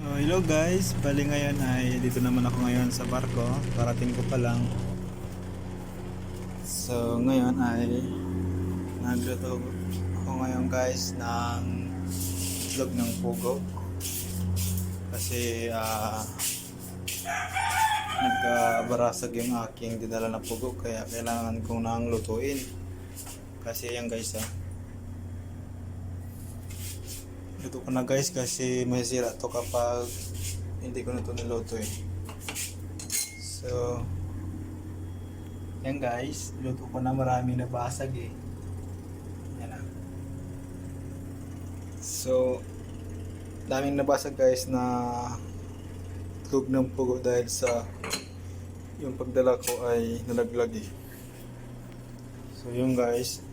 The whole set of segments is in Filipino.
So, hello guys, bali ngayon ay dito naman ako ngayon sa barko, parating ko pa lang. So, ngayon ay nagluto ako ngayon guys ng itlog ng pugo. Kasi ah nagkabarasag yung aking dinala na pugo kaya kailangan kong nang lutuin. Kasi yan guys ah. Luto ko na guys kasi masisira to kapag hindi ko na to niluto eh. So, yan guys, luto ko na maraming nabasag eh. Yan ah. So, daming nabasag guys na tug ng pugo dahil sa yung pagdala ko ay nalaglag eh. So, yun guys,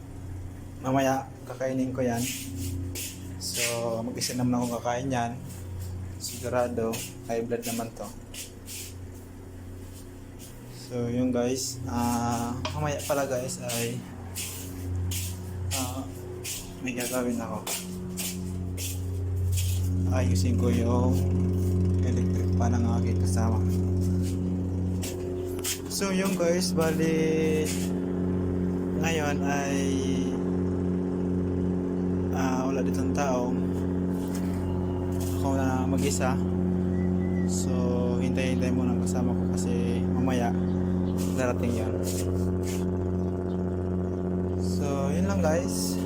mamaya kakainin ko yan. So, mag-isa naman akong kakain yan. Sigurado, high blood naman to. So, yun guys. ah mamaya pala guys ay ah may gagawin ako. Ayusin ko yung electric pan ng aking kasama. So, yun guys. Bali, ngayon ay wala ditong tao ako na mag-isa. So hintay-hintay muna ang kasama ko kasi mamaya darating yan so yun lang guys